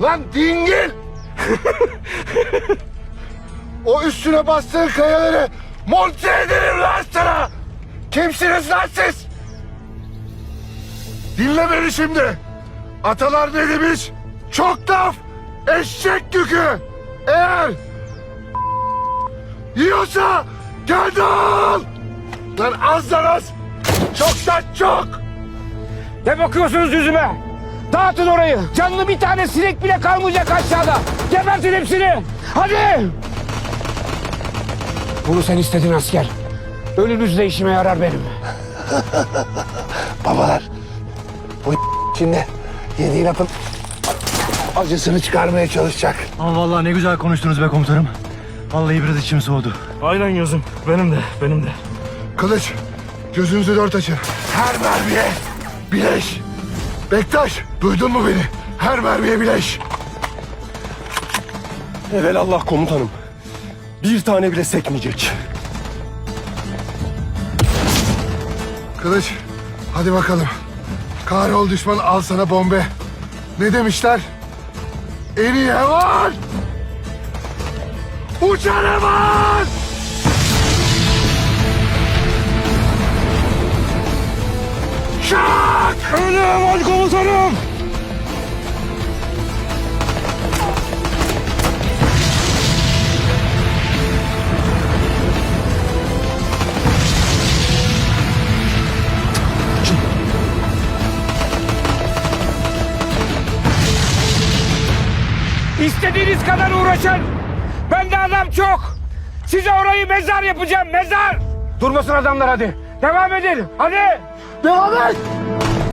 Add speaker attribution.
Speaker 1: Lan dingil! o üstüne bastığın kayaları monte ederim lan sana! Kimsiniz lan siz? Dinle beni şimdi. Atalar ne demiş? Çok laf, eşek yükü. Eğer yiyorsa gel de al. Lan azdan az, çoktan çok.
Speaker 2: Ne bakıyorsunuz yüzüme? Dağıtın orayı. Canlı bir tane sinek bile kalmayacak aşağıda. Gebertin hepsini. Hadi. Bunu sen istedin asker. Ölünüz de işime yarar benim.
Speaker 1: Babalar, bu şimdi yediği lafın acısını çıkarmaya çalışacak.
Speaker 3: Ama vallahi ne güzel konuştunuz be komutanım. Vallahi biraz içim soğudu.
Speaker 4: Aynen gözüm. Benim de, benim de.
Speaker 1: Kılıç, gözünüzü dört açın. Her mermiye bileş. Bektaş, duydun mu beni? Her mermiye bileş.
Speaker 5: Evelallah komutanım. Bir tane bile sekmeyecek.
Speaker 1: Kılıç, hadi bakalım. Kahrol düşman al sana bombe. Ne demişler? En iyi hevan! Uçan hevan!
Speaker 4: Ölüm hadi komutanım.
Speaker 2: İstediğiniz kadar uğraşın. Bende adam çok. Size orayı mezar yapacağım mezar. Durmasın adamlar hadi. Devam edin hadi.
Speaker 1: Devam et!